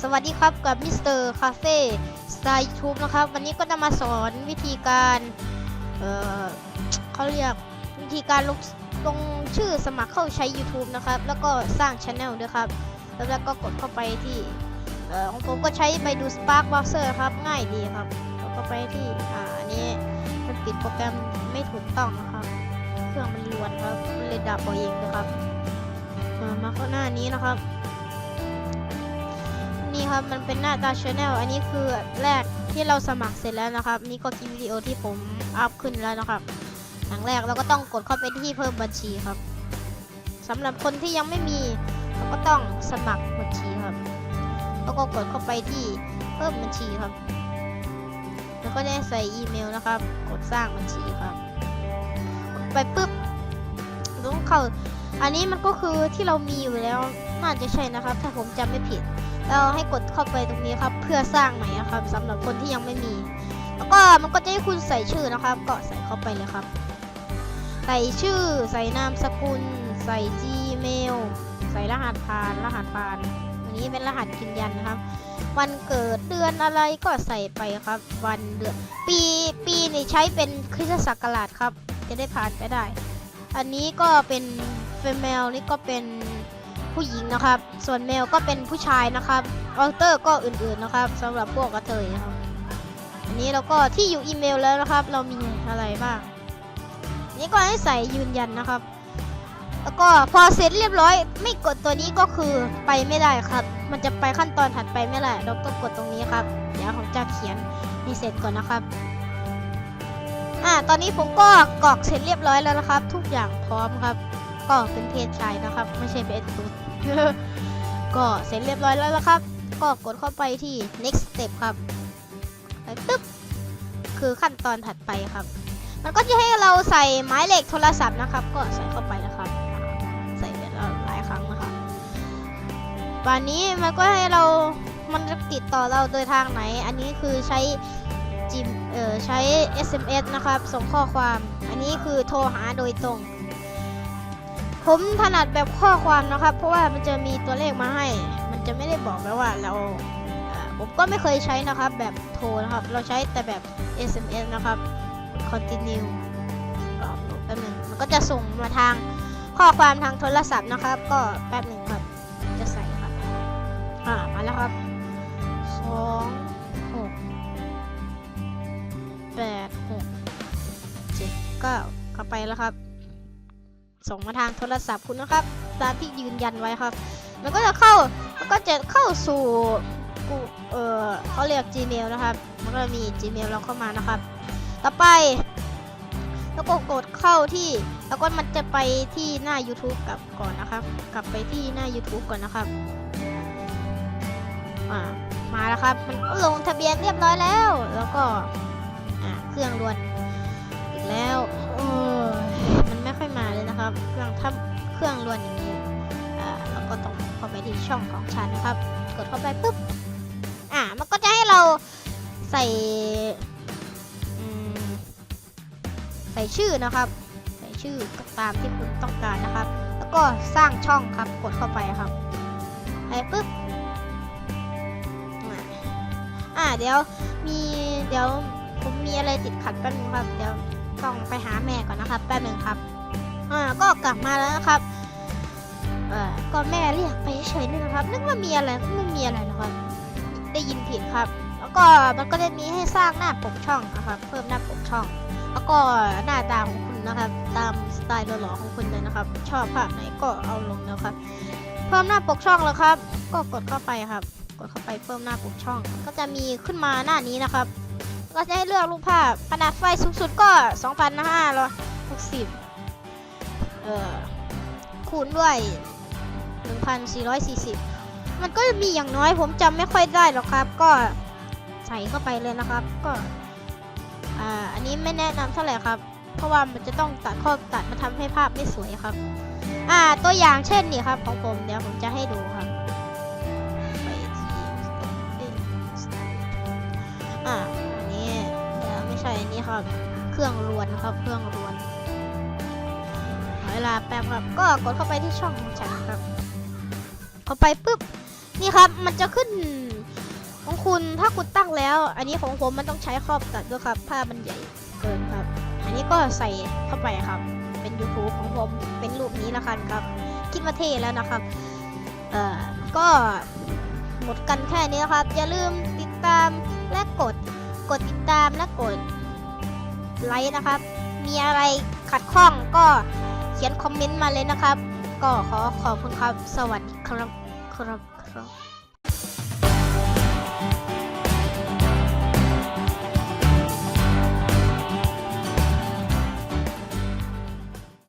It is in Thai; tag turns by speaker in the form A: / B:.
A: สวัสดีครับกับมิสเตอร์คาเฟ่สไตล์ยูทูบนะครับ วันนี้ก็จะมาสอนวิธีการ เอ่อเขาเรียกวิธีการลงลงชื่อสมัครเข้าใช้ YouTube นะครับ แล้วก็สร้างช anel ด้วยครับ แล้วก็กดเข้าไปที่ เอ่อของผมก็ใช้ไปดู Spark Browser ครับ ง่ายดีครับแล้วก็ไปที่ อ่าอันนี้มันปิดโปรแกรมไม่ถูกต้องนะครับ เครื่องมันรวนครับเลยดับเอาเองนะครับมาเข้าหน้านี้นะครับ ครับ มันเป็นหน้าตาช anel อันนี้คือแรกที่เราสมัครเสร็จแล้วนะครับ นี่ก็คลิปวิดีโอที่ผมอัพขึ้นแล้วนะครับอย่างแรกเราก็ต้องกดเข้าไปที่เพิ่มบัญชีครับสำหรับคนที่ยังไม่มีเราก็ต้องสมัครบัญชีครับ แล้วก็กดเข้าไปที่เพิ่มบัญชีครับ แล้วก็ได้ใส่อีเมลนะครับ กดสร้างบัญชีครับไปปุ๊บต้องเข้าอันนี้มันก็คือที่เรามีอยู่แล้วน่าจะใช่นะครับ ถ้าผมจำไม่ผิด เราให้กดเข้าไปตรงนี้ครับ เพื่อสร้างใหม่นะครับสำหรับคนที่ยังไม่มี แล้วก็มันก็จะให้คุณใส่ชื่อนะครับก็ใส่เข้าไปเลยครับ ใส่ชื่อใส่นามสกุล ใส่ Gmail ใส่รหัสผ่านรหัสผ่านอันนี้เป็นรหัสยืนยันนะครับ วันเกิดเดือนอะไรก็ใส่ไปครับ วันเดือนปีปีนี่ใช้เป็นคริสตศักราชครับ จะได้ผ่านไปได้ อันนี้ก็เป็นเฟมเมลนี่ก็เป็น ผู้หญิงนะครับ ส่วนเมลก็เป็นผู้ชายนะครับออเตอร์ก็อื่นๆนะครับสำหรับพวกกระเทยนะครับ อันนี้เราก็ที่อยู่อีเมลแล้วนะครับ เรามีอะไรบ้าง นี่ก็ให้ใส่ยืนยันนะครับ แล้วก็พอเสร็จเรียบร้อย ไม่กดตัวนี้ก็คือไปไม่ได้ครับ มันจะไปขั้นตอนถัดไปไม่ได้เราต้องกดตรงนี้ครับ เดี๋ยวผมจะเขียนให้เสร็จก่อนนะครับอ่าตอนนี้ผมก็กรอกเสร็จเรียบร้อยแล้วนะครับ ทุกอย่างพร้อมครับ ก็เป็นเพศชายนะครับ ไม่ใช่เพศตุ๊ดก็เสร็จเรียบร้อยแล้วนะครับ ก็กดเข้าไปที่ next step ครับไปปึ๊บคือขั้นตอนถัดไปครับ มันก็จะให้เราใส่หมายเลขโทรศัพท์นะครับ ก็ใส่เข้าไปนะครับ ใส่ไปแล้วหลายครั้งนะครับวันนี้มันก็ให้เรา มันจะติดต่อเราโดยทางไหน อันนี้คือใช้จิม เอ่อ ใช้ SMS นะครับ ส่งข้อความ อันนี้คือโทรหาโดยตรง ผมถนัดแบบข้อความนะครับ เพราะว่ามันจะมีตัวเลขมาให้ มันจะไม่ได้บอกแล้วว่าเราผมก็ไม่เคยใช้นะครับ แบบโทรนะครับ เราใช้แต่แบบ SMS นะครับ continue ก็แป๊บนึงมันก็จะส่งมาทางข้อความทางโทรศัพท์นะครับ ก็แป๊บหนึ่งครับ จะใส่ครับ อ่า มาแล้วครับสองหกแปดหกเจ็ดเก้าเข้าไปแล้วครับ ส่งมาทางโทรศัพท์คุณนะครับตามที่ยืนยันไว้ครับ มันก็จะเข้ามันก็จะเข้าสู่กูเออเขาเรียก Gmail นะครับ มันก็จะมี Gmail เราเข้ามานะครับ ต่อไป แล้วก็กดเข้าที่ แล้วก็มันจะไปที่หน้า YouTube กลับก่อนนะครับ กลับไปที่หน้า YouTube ก่อนนะครับอ่ามาแล้วครับ มันก็ลงทะเบียนเรียบร้อยแล้ว แล้วก็อ่าเครื่องรวนอีกแล้ว ครับ เครื่องถ้าเครื่องรวนอย่างนี้อ่าแล้วก็ต้องเข้าไปที่ช่องของฉันนะครับ กดเข้าไปปุ๊บ อ่า มันก็จะให้เราใส่ใส่ชื่อนะครับ ใส่ชื่อก็ตามที่คุณต้องการนะครับ แล้วก็สร้างช่องครับ กดเข้าไปครับไปปุ๊บอ่าอ่าเดี๋ยวมีเดี๋ยวผมมีอะไรติดขัดแป๊บนึงครับ เดี๋ยวต้องไปหาแม่ก่อนนะครับแป๊บนึงครับ อ่าก็กลับมาแล้วนะครับเอ่อก็แม่เรียกไปเฉยๆนี่นะครับ นึกว่ามีอะไรก็ไม่มีอะไรนะครับ ได้ยินผิดครับ แล้วก็มันก็ได้มีให้สร้างหน้าปกช่องนะครับ เพิ่มหน้าปกช่อง แล้วก็หน้าตาของคุณนะครับ ตามสไตล์หล่อๆของคุณเลยนะครับ ชอบภาพไหนก็เอาลงนะครับ เพิ่มหน้าปกช่องแล้วครับ ก็กดเข้าไปครับ กดเข้าไปเพิ่มหน้าปกช่อง ก็จะมีขึ้นมาหน้านี้นะครับก็จะให้เลือกรูปภาพขนาดไฟสูงสุดก็ 2,560 เอ่อคูณด้วย 1,440 มันก็จะมีอย่างน้อยผมจำไม่ค่อยได้หรอกครับ ก็ใส่เข้าไปเลยนะครับ ก็อ่าอันนี้ไม่แนะนำเท่าไหร่ครับ เพราะว่ามันจะต้องตัดข้อตัดมาทำให้ภาพไม่สวยครับ อ่าตัวอย่างเช่นนี่ครับ ของผมเดี๋ยวผมจะให้ดูครับอ่าอันนี้เดี๋ยวไม่ใช่อันนี้ครับ เครื่องรวนครับ เครื่องรวน ลาแป๊บครับ ก็กดเข้าไปที่ช่องของฉันครับ เข้าไปปุ๊บ นี่ครับ มันจะขึ้นของคุณถ้าคุณตั้งแล้ว อันนี้ของผมมันต้องใช้ครอบตัดด้วยครับ ผ้ามันใหญ่เกินครับ อันนี้ก็ใส่เข้าไปครับ เป็น YouTube ของผม เป็นรูปนี้ละกันครับ คิดว่าเท่แล้วนะครับ เอ่อ ก็หมดกันแค่นี้นะครับ อย่าลืมติดตามและกด กดติดตามและกดไลค์นะครับ มีอะไรขัดข้องก็ ขียนคอมเมนต์มาเลยนะครับ ก็ขอขอบคุณครับ สวัสดีครับครับครับ